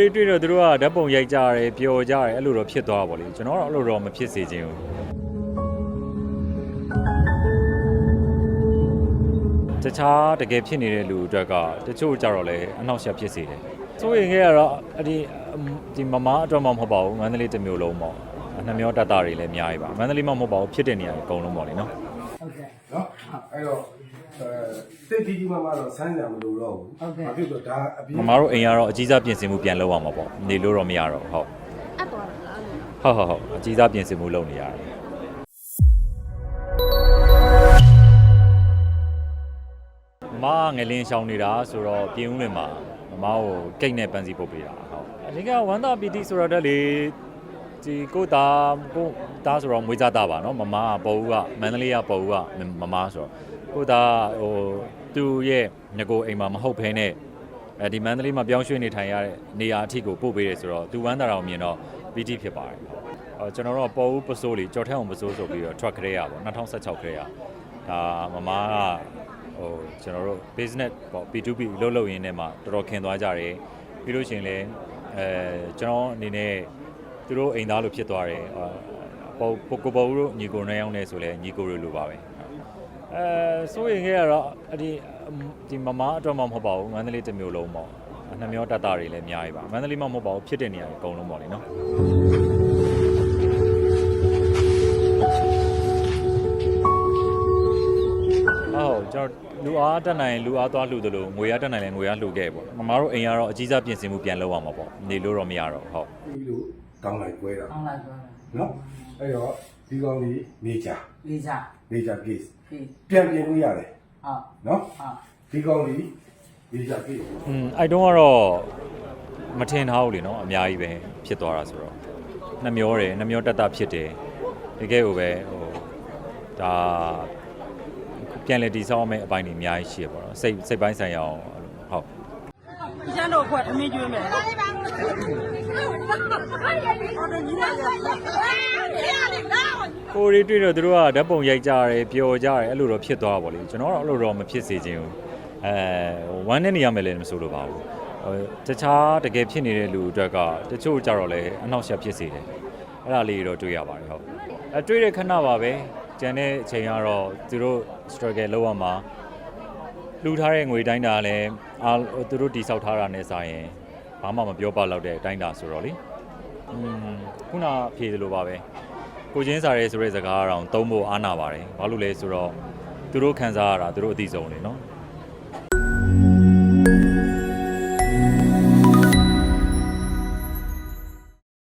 ရီတွေ့တော့သူတို့ကဓာတ်ပုံရိုက်ကြရတယ်ပျော်ကြရတယ်အဲ့လိုတော့ဖြစ်သွားပါဗောလေကျွန်တော်တော့အဲ့လိုတော့မဖြစ်စေချင်ဘူးတခြားတကယ်ဖြစ်နေတဲ့လူအတွက်ကတချို့ကြတော့လေအနောက်ရှက်ဖြစ်စေတယ်ဆိုရင်ခဲ့ရတော့အဒီဒီမမအတွက်မှမဟုတ်ပါဘူးမန္တလေးတစ်မျိုးလုံးပေါ့နှမျောတတ်တာတွေလည်းအများကြီးပါမန္တလေးမှမဟုတ်ပါဘူးဖြစ်တဲ့နေရာတွေအကုန်လုံးပေါ့လေနော်ဟုတ်ကဲ့နော်အဲ့တော့အဲ တိတ်ကြီးကြီးမှမှတော့ဆိုင်းကြမလို့တော့ဘူးဟုတ်ကဲ့ ဘာဖြစ်လို့ဒါအပြီးမမတို့အိမ်ကတော့အကြီးစားပြင်ဆင်မှုပြန်လုပ်ရမှာပေါ့နေလို့တော့မရတော့ဟုတ်အပ်သွားတာလားလို့ဟုတ်ဟုတ်ဟုတ်အကြီးစားပြင်ဆင်မှုလုပ်နေရတယ်မမငလင်းရှောင်းနေတာဆိုတော့ပြင်ဦးလင်မှာမမကိုကိတ်နဲ့ပန်းစီပုတ်ပေးတာဟုတ်အရင်ကဝမ်းသာပီတိဆိုတော့တက်လေ ဒီကိုသားကိုသားဆိုတော့မွေးကြတာပါနော်မမကပေါ်ဦးကမန္တလေးကပေါ်ဦးကမမဆိုတော့ကိုသားဟိုသူ့ရဲ့ငကိုအိမ်မှာမဟုတ်ဘဲနဲ့အဲဒီမန္တလေးမှာပြောင်းရွှေ့နေထိုင်ရတဲ့နေရာအထိကိုပို့ပေးတယ်ဆိုတော့သူဝမ်းသာတော်မြင်တော့ပီတိဖြစ်ပါတယ်အော်ကျွန်တော်တို့ပေါ်ဦးပစိုးလေးကြော်ထက်အောင်ပစိုးဆိုပြီးတော့ truck ခရေရပေါ့2016ခရေရဒါမမကဟိုကျွန်တော်တို့ business ပေါ့ B2B လုပ်လုပ်ရင်းနဲ့မှတော်တော်ခင်သွားကြတယ်ပြီးလို့ရှိရင်လည်းအဲကျွန်တော်အနေနဲ့ သူတို့အိမ်သားလို့ဖြစ်သွားတယ်အာပေါ်ကိုကိုပေါ်ဦးတို့ညီကိုနဲ့ရောက်နေဆိုလဲညီကိုတွေလိုပါပဲအဲစိုးရင်ခဲ့ရတော့အဒီဒီမမအတွက်မှမဟုတ်ပါဘူးမန္တလေးတစ်မျိုးလုံးပေါ့နှမျောတတ်တာတွေလည်းအများကြီးပါမန္တလေးမှမဟုတ်ပါဘူးဖြစ်တဲ့နေရာတွေအကုန်လုံးပေါ့လေနော်ဟုတ်ကျွန်တော်လူအားတက်နိုင်ရင်လူအားသွားလှူသလိုငွေအားတက်နိုင်ရင်ငွေအားလှူခဲ့ပေါ့မမတို့အိမ်ကတော့အကြီးစားပြင်ဆင်မှုပြန်လုပ်ရမှာပေါ့နေလို့တော့မရတော့ဟုတ် ပြီးလို့ကောင်းလိုက်ကွဲတာအောင်းလိုက်သွားတာနော်အဲ့တော့ဒီကောင်လေးနေကြလေးစားနေကြ case ဖေးပြန်ပြင်လို့ရတယ်ဟုတ်နော်ဟုတ်ဒီကောင်လေးနေကြ case อืมအဲ့တုန်းကတော့မထင်ထားဘူးလေနော်အများကြီးပဲဖြစ်သွားတာဆိုတော့နှမျောတယ်နှမျောတက်တာဖြစ်တယ်တကယ်ကိုပဲဟိုဒါပြန်လေတီဆောင်းမဲ့အပိုင်းတွေအများကြီးရှိရပါတော့စိတ်စိတ်ပိုင်းဆိုင်ရာအောင်ဟုတ်ကျန်းတော်ခွက်ထမင်းကျွေးမယ် ကိုရီတွေ့တော့သူတို့ကဓာတ်ပုံရိုက်ကြရတယ်ပျော်ကြရတယ်အဲ့လိုတော့ဖြစ်သွားပါလေကျွန်တော်တော့အဲ့လိုတော့မဖြစ်စေချင်ဘူးအဲဝမ်းနဲ့နေရမယ်လည်းမဆိုလိုပါဘူးဟိုတခြားတကယ်ဖြစ်နေတဲ့လူအတွက်ကတချို့ကြတော့လေအနောက်ရှက်ဖြစ်စေတယ်အဲ့ဒါလေးတော့တွေ့ရပါတယ်ဟုတ်အဲတွေ့တဲ့ခဏပါပဲကျန်တဲ့အချိန်ကတော့သူတို့ struggle လုပ်ရမှာလှူထားတဲ့ငွေတိုင်းတာလည်းအာသူတို့တိဆောက်ထားတာနဲ့စာရင် ဘာမှမပြောပါတော့တဲ့အတိုင်းတာဆိုတော့လေอืมခုနဖြေသလိုပါပဲကိုချင်းစားရဲဆိုတဲ့စကားအရောင်သုံးဖို့အားနာပါတယ်။ဘာလို့လဲဆိုတော့သူတို့ခံစားရတာသူတို့အသိဆုံးလေနော်။